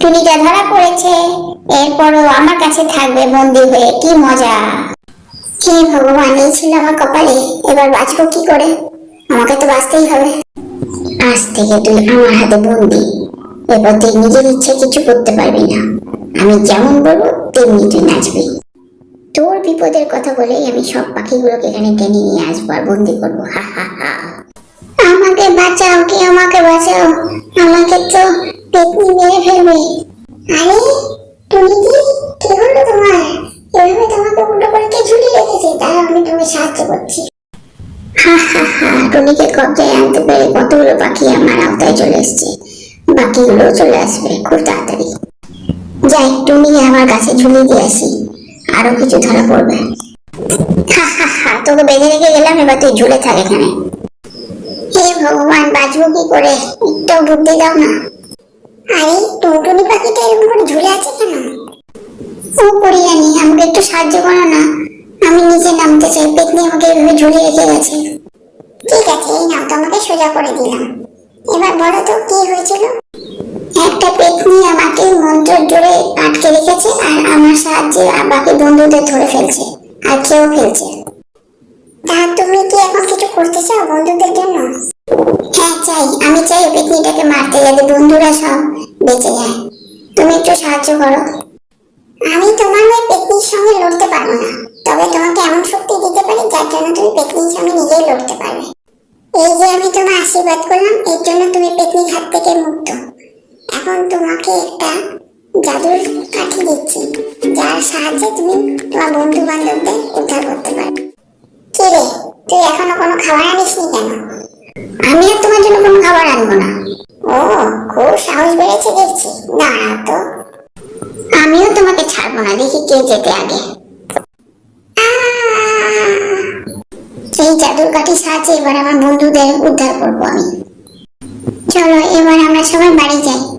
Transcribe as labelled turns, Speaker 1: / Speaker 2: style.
Speaker 1: টুনিটা ধরা পড়েছে, এরপরও আমার কাছে থাকবে বন্দি হয়ে, কি মজা। হে ভগবান, এই ছিল আমার কপালে, এবার বাঁচবো কি করে? আমাকে তো বাঁচতেই হবে। আজ থেকে তুই আমার হাতে বন্দি। এবার তুই নিজের ইচ্ছে কিছু করতে পারবি না। আমি যেমন বলব তেমনি তুই নাচবি। তোর বিপদের কথা বলেই আমি সব পাখিগুলোকে এখানে টেনে নিয়ে আসব আর বন্দি করব। হা হা হা। আমাকে বাঁচাও, কি আমাকে বাঁচাও? আমাকে তো পেতনি মেরে ফেলবে। আরে টুনিদি কি? হলো তোমার এভাবে তোমাকে উল্টো করে কে ঝুলিয়ে রেখেছে? তারা আমি তোমাকে সাহায্য করছি। হা কবজায় আনতে পেরে কতগুলো পাখি আমার আওতায় চলে এসছে। বাকিগুলো চলে আসবে খুব তাড়াতাড়ি। যাই, টুনিকে আমার কাছে ঝুলিয়ে দিয়ে আসি। আরও কিছু ধরা পড়বে। হা হা হা, তোকে বেঁধে রেখে গেলাম, এবার তুই ঝুলে থাক এখানে। হে ভগবান, বাঁচবো কি করে? একটাও বুদ্ধি দাও না। আরে, টুনটুনি পাখিটা এরকম করে ঝুলে আছে কেন? ও আমাকে একটু সাহায্য করো না। আমি নামতে চাই, পেতনি আমাকে এভাবে ঝুলে রেখে গেছে। ঠিক আছে, এই তোমাকে সোজা করে দিলাম। এবার বলো তো, কি হয়েছিল? একটা পেতনি আমাকে মন্ত্র জোরে আটকে রেখেছে আর আমার সাহায্যে বাকি বন্ধুদের ধরে ফেলছে, আর কেউ ফেলছে তা তুমি কি এখন কিছু করতে চাও বন্ধুদের জন্য? হ্যাঁ চাই। আমি চাই পেতনিটাকে মারতে যাতে বন্ধুরা সব বেঁচে যায়। তুমি একটু সাহায্য করো। আমি তোমার ওই পেতনির সঙ্গে লড়তে পারব না। তবে তোমাকে এমন শক্তি দিতে পারি যার জন্য তুমি পেতনির সঙ্গে নিজেই লড়তে পারবে। এই যে আমি তোমার আশীর্বাদ করলাম এর জন্য তুমি পেতনির হাত থেকে মুক্ত। এখন তোমাকে একটা জাদুর কাঠি দিচ্ছি যার সাহায্যে তুমি তোমার বন্ধু বান্ধবদের উদ্ধার করতে পারবে। কি রে, তুই এখনও কোনো খাবার আনিসনি কেন? আমি তোমার জন্য কোনো খাবার আনব না। ও, খুব সাহস বেড়েছে দেখছি। দাঁড়াও তো। আমিও তোমাকে ছাড়বো না, দেখি কে যেতে আগে! এই জাদুর কাঠির সাহায্যে এবার আমার বন্ধুদের উদ্ধার করব আমি। চলো, এবার আমরা সবাই বাড়ি যাই।